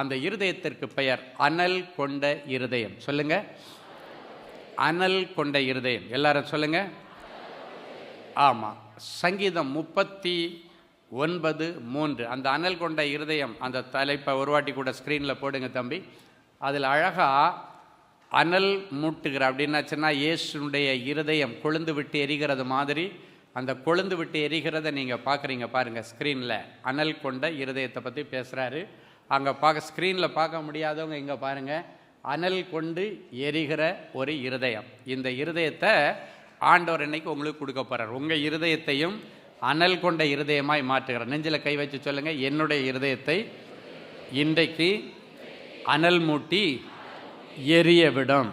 அந்த இருதயத்திற்கு பெயர் அனல் கொண்ட இருதயம். சொல்லுங்க. அனல் கொண்ட இருதயம். எல்லாரும் சொல்லுங்க. ஆமாம் சங்கீதம் முப்பத்தி ஒன்பது மூன்று. அந்த அனல் கொண்ட இருதயம் அந்த தலைப்பை ஒரு வாட்டி கூட ஸ்க்ரீனில் போடுங்க தம்பி. அதில் அழகாக அனல் மூட்டுகிற அப்படின்னாச்சுன்னா இயேசுனுடைய இருதயம் கொழுந்து விட்டு எரிகிறது மாதிரி அந்த கொழுந்து விட்டு எரிகிறத நீங்கள் பார்க்குறீங்க பாருங்கள் ஸ்க்ரீனில் அனல் கொண்ட இருதயத்தை பற்றி பேசுகிறாரு அங்கே பார்க்க ஸ்க்ரீனில் பார்க்க முடியாதவங்க இங்கே பாருங்கள் அனல் கொண்டு எரிகிற ஒரு இருதயம். இந்த இருதயத்தை ஆண்டவர் இன்னைக்கு உங்களுக்கு கொடுக்க போகிறார் உங்கள் இருதயத்தையும் அனல் கொண்ட இருதயமாய் மாற்றுகிறார். நெஞ்சில் கை வச்சு சொல்லுங்கள் என்னுடைய இருதயத்தை இன்றைக்கு அனல் மூட்டி எரிய விடும்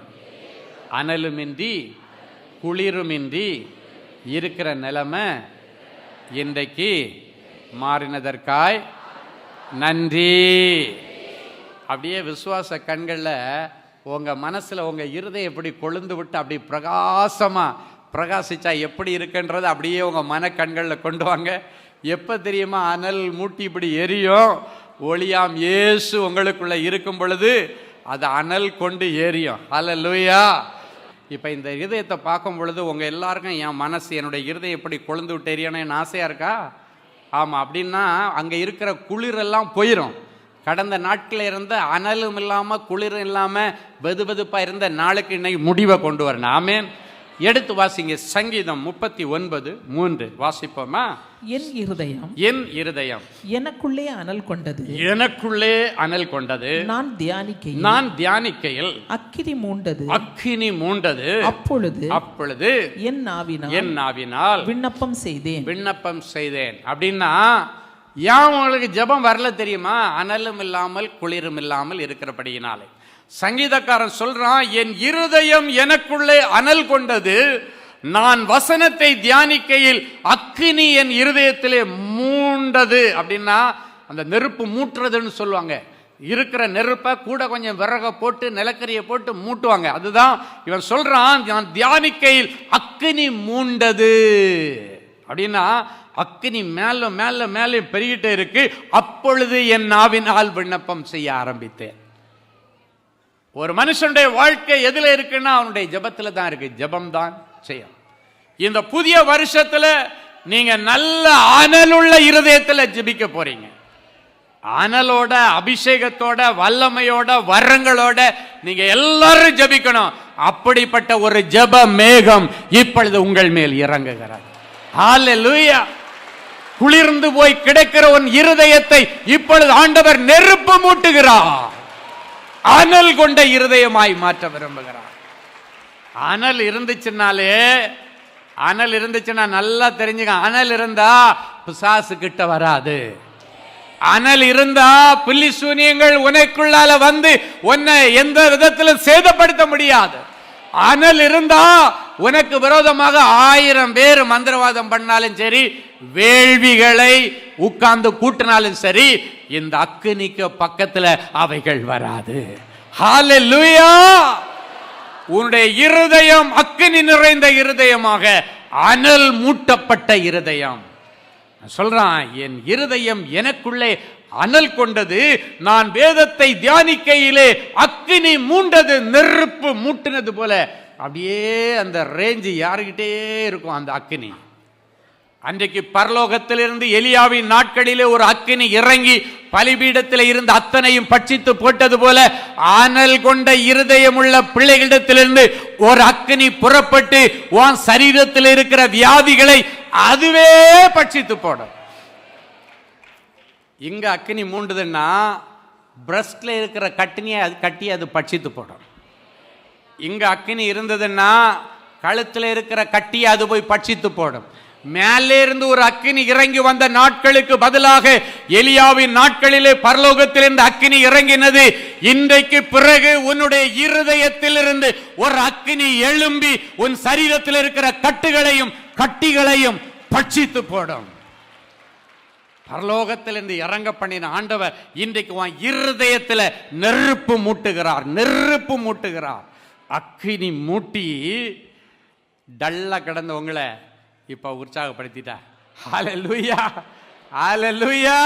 அனலுமின்றி குளிருமின்றி இருக்கிற நிலமை இன்றைக்கு மாறினதற்காய் நன்றி. அப்படியே விசுவாச கண்களில் உங்கள் மனசில் உங்கள் இருதயம் எப்படி கொழுந்து விட்டு அப்படி பிரகாசமாக பிரகாசிச்சா எப்படி இருக்குன்றது அப்படியே உங்கள் மனக்கண்களில் கொண்டு வாங்க. எப்போ தெரியுமா? அனல் மூட்டி இப்படி எரியும். ஒளியாம் இயேசு உங்களுக்குள்ளே இருக்கும் பொழுது அது அனல் கொண்டு எரியும். அல்ல லூயா இப்போ இந்த இருதயத்தை பார்க்கும் பொழுது உங்கள் எல்லாருக்கும் என் மனசு என்னுடைய இருதயம் எப்படி கொழுந்து விட்டு எரியணும்னு ஆசையாக இருக்கா? ஆமாம் அப்படின்னா அங்கே இருக்கிற குளிரெல்லாம் போயிடும் கடந்த நாட்களில் இருந்த அனலும் இல்லாமல் குளிரும் இல்லாமல் வெது வெதுப்பாக இருந்த நாளுக்கு இன்னைக்கு முடிவை கொண்டு வரணும். ஆமேன். எடுத்து வாசிங்க சங்கீதம் முப்பத்தி ஒன்பது மூன்று. வாசிப்போமா? என் இருதயம் என் இருதயம். எனக்குள்ளே அனல் கொண்டது. எனக்குள்ளே அனல் கொண்டது. நான் தியானிக்கையில் நான் தியானிக்கையில் அக்கினி மூண்டது. அக்கினி மூண்டது. அப்பொழுது அப்பொழுது என் நாவினால் என் நாவினால் விண்ணப்பம் செய்தேன். விண்ணப்பம் செய்தேன். அப்படின்னா ஏன் உங்களுக்கு ஜெபம் வரல தெரியுமா? அனலும் இல்லாமல் குளிரும் இல்லாமல் இருக்கிறபடியினாலே. சங்கீதக்காரன் சொல்றான் என் இருதயம் எனக்குள்ளே அனல் கொண்டது. நான் வசனத்தை தியானிக்கையில் அக்கினி என் இருதயத்திலே மூண்டது. அப்படின்னா அந்த நெருப்பு மூட்டுறதுன்னு சொல்லுவாங்க. இருக்கிற நெருப்பை கூட கொஞ்சம் விறக போட்டு நிலக்கரியை போட்டு மூட்டுவாங்க. அதுதான் இவன் சொல்றான் நான் தியானிக்கையில் அக்கினி மூண்டது. அப்படின்னா அக்கினி மேல மேல மேலே பெருகிட்டே இருக்கு. அப்பொழுது என் நாவினால் விண்ணப்பம் செய்ய ஆரம்பித்தேன். ஒரு மனுஷனுடைய வாழ்க்கை எதில் இருக்குன்னா அவனுடைய ஜபத்தில் தான் இருக்கு. ஜெபம் தான் செய்யும் இந்த புதிய வருஷத்தில் நீங்க நல்ல அனலுள்ள இருதயத்தில் ஜபிக்க போறீங்க. அனலோட அபிஷேகத்தோட வல்லமையோட வரங்களோட நீங்க எல்லாரும் ஜெபிக்கணும். அப்படிப்பட்ட ஒரு ஜெப மேகம் இப்பொழுது உங்கள் மேல் இறங்குகிறார் ஹalleluya. குளிர்ந்து போய் கிடைக்கிற உன் இருதயத்தை இப்பொழுது ஆண்டவர் நெருப்பு மூட்டுகிறார். அனல் கொண்ட இருதயமாய் மாற்ற விரும்புகிறார். அனல் இருந்துச்சுனாலே அனல் இருந்துச்சுன்னா நல்லா தெரிஞ்சுக்க அனல் இருந்தா பிசாசு கிட்ட வராது. அனல் இருந்தா புள்ளி சூனியங்கள் உனக்குள்ளால வந்து உன்னை எந்த விதத்திலும் சேதப்படுத்த முடியாது. அனல் இருந்தா உனக்கு விரோதமாக ஆயிரம் பேர் மந்திரவாதம் பண்ணாலும் சரி வேள்விகளை உட்கார்ந்து கூட்டினாலும் சரி இந்த அக்கினிக்கு பக்கத்துல அவைகள் வராது. உன்னுடைய இருதயம் அக்கினி நிறைந்த இருதயமாக அனல் மூட்டப்பட்ட இருதயம். சொல்றான் என் இருதயம் எனக்குள்ளே அனல் கொண்டது நான் வேதத்தை தியானிக்கையிலே அக்கினி மூண்டது நெருப்பு மூட்டினது போல. அப்படியே அந்த ரேஞ்சு யாருக்கிட்டே இருக்கும் அந்த அக்கினி அன்றைக்கு பரலோகத்திலிருந்து எலியாவின் நாட்களிலே ஒரு அக்கினி இறங்கி பலிபீடத்தில் இருந்த அத்தனையும் பட்சித்து போட்டது போல ஆனல் கொண்ட இருதயமுள்ள பிள்ளைகளிடத்திலிருந்து ஒரு அக்கினி புறப்பட்டு உன் சரீரத்தில் இருக்கிற வியாதிகளை அதுவே பட்சித்து போடும். இங்கே அக்கினி மூண்டுதுன்னா பிரஸ்டில் இருக்கிற கட்டினியை அது கட்டி அது பட்சித்து போடும். இங்கே அக்கினி இருந்ததுன்னா கழுத்தில் இருக்கிற கட்டியை அது போய் பட்சித்து போடும். மேலே இருந்து ஒரு அக்கினி இறங்கி வந்த நாட்களுக்கு பதிலாக எலியாவின் நாட்களிலே பரலோகத்திலிருந்து அக்கினி இறங்கினது இன்றைக்கு பிறகு உன்னுடைய இருதயத்திலிருந்து ஒரு அக்கினி எழும்பி உன் சரீரத்தில் இருக்கிற கட்டுகளையும் கட்டிகளையும் பட்சித்து போடும். பரலோகத்திலிருந்து இறங்க பண்ணின ஆண்டவர் இன்றைக்கு உன் இருதயத்தில் நெருப்பு மூட்டுகிறார் நெருப்பு மூட்டுகிறார். அக்கினி மூட்டி டல்லாக கிடந்தவங்களை இப்போ உற்சாகப்படுத்திட்டா. ஹால லூயா ஹால லூயா